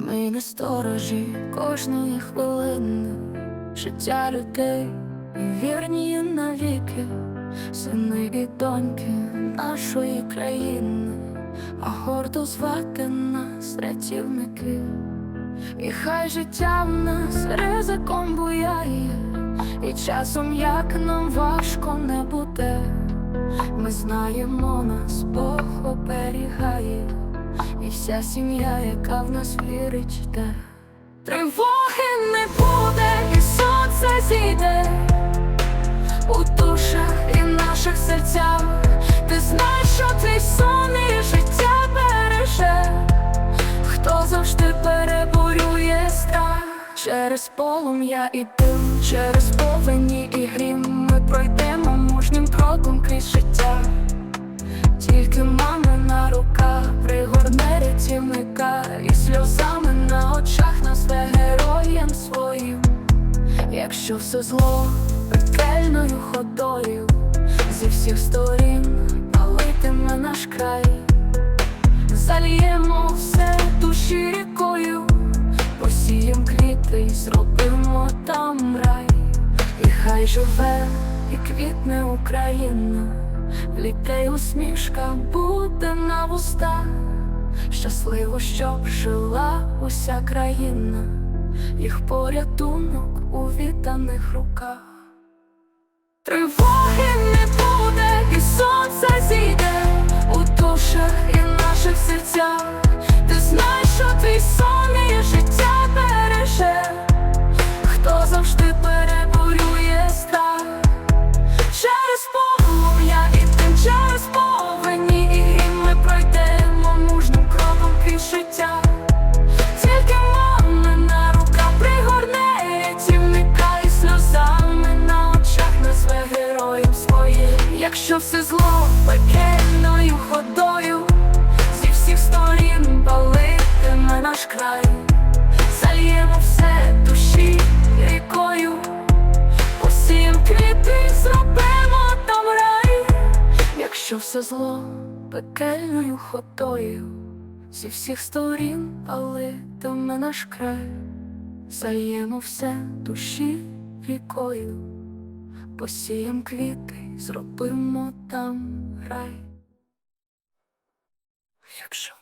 Ми не сторожі кожної хвилини, життя людей вірні навіки, сини і доньки нашої країни, а гордо звати нас рятівники. І хай життя в нас ризиком буяє, і часом як нам важко не буде. Ми знаємо, нас і вся сім'я, яка в нас вірить, жде. Тривоги не буде, і сонце зійде у душах і наших серцях. Ти знаєш, що твій сон і життя береже, хто завжди переборює страх через полум'я і дим, через повені і грім ми пройдемо мужнім кроком крізь життя. Тільки Якщо все зло пекельною ходою Зі всіх сторін палитиме наш край. Зальємо все душі рікою Посієм квіти і зробимо там рай. І хай живе і квітне Україна в літей усмішка буде на вустах, щасливо, щоб жила уся країна, їх порятунок у відданих руках. Тривоги наш край, зальємо все душі рікою. Посієм квіти, зробимо там рай, якщо все зло пекельною ходою, зі всіх сторін палитиме наш край, Заємо все душі рікою, посієм квіти, зробимо там рай. Якщо